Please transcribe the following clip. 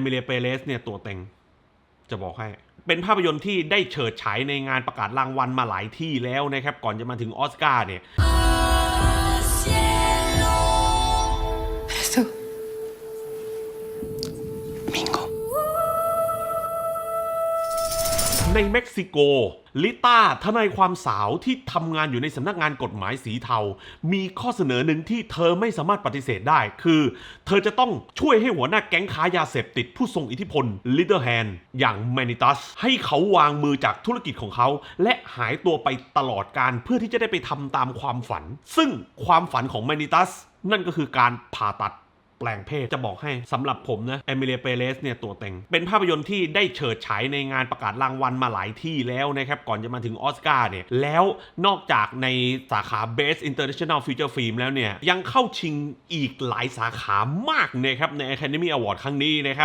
เมเลียเปเรสเนี่ยตัวเต็ง จะบอกให้ เป็นภาพยนตร์ที่ได้เฉิดฉายในงานประกาศรางวัลมาหลายที่แล้วนะครับ ก่อนจะมาถึงออสการ์เนี่ย ในเม็กซิโก ลิต้าทนายความสาวที่ทำงานอยู่ในสำนักงานกฎหมายสีเทา มีข้อเสนอหนึ่งที่เธอไม่สามารถปฏิเสธได้ คือ เธอจะต้องช่วยให้หัวหน้าแก๊งค้ายาเสพติดผู้ทรงอิทธิพลลิเดอร์แฮนอย่างแมนิตัส ให้เขาวางมือจากธุรกิจของเขา และหายตัวไปตลอดการเพื่อที่จะได้ไปทำตามความฝัน ซึ่งความฝันของแมนิตัส นั่นก็คือการผ่าตัด แปลงเพศจะบอกให้สำหรับผมนะเอมิเลียเปเรสเนี่ยตัวเต็ง เป็นภาพยนตร์ที่ได้เฉิดฉายในงานประกาศรางวัลมาหลายที่แล้วนะครับ ก่อนจะมาถึงออสการ์เนี่ย แล้วนอกจากในสาขา Best International Feature Film แล้วเนี่ย ยังเข้าชิงอีกหลายสาขามากนะครับใน Academy Award ครั้งนี้นะครับ